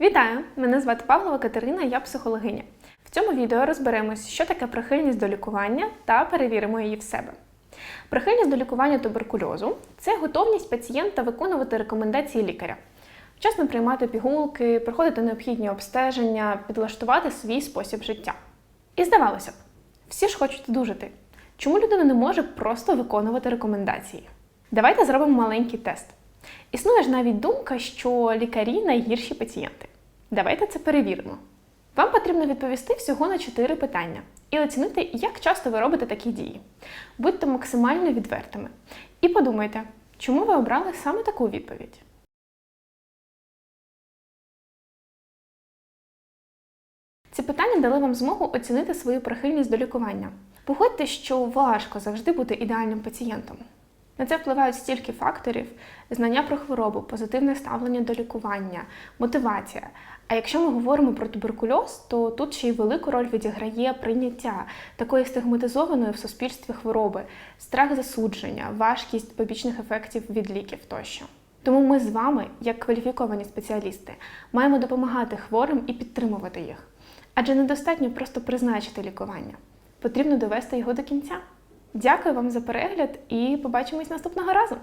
Вітаю! Мене звати Павлова Катерина, я психологиня. В цьому відео розберемось, що таке прихильність до лікування та перевіримо її в себе. Прихильність до лікування туберкульозу це готовність пацієнта виконувати рекомендації лікаря, вчасно приймати пігулки, проходити необхідні обстеження, підлаштувати свій спосіб життя. І здавалося б, всі ж хочуть одужати. Чому людина не може просто виконувати рекомендації? Давайте зробимо маленький тест. Існує ж навіть думка, що лікарі найгірші пацієнти. Давайте це перевіримо. Вам потрібно відповісти всього на 4 питання і оцінити, як часто ви робите такі дії. Будьте максимально відвертими. І подумайте, чому ви обрали саме таку відповідь. Ці питання дали вам змогу оцінити свою прихильність до лікування. Погодьте, що важко завжди бути ідеальним пацієнтом. На це впливають стільки факторів: знання про хворобу, позитивне ставлення до лікування, мотивація. А якщо ми говоримо про туберкульоз, то тут ще й велику роль відіграє прийняття такої стигматизованої в суспільстві хвороби, страх засудження, важкість побічних ефектів від ліків тощо. Тому ми з вами, як кваліфіковані спеціалісти, маємо допомагати хворим і підтримувати їх. Адже недостатньо просто призначити лікування, потрібно довести його до кінця. Дякую вам за перегляд і побачимось наступного разу!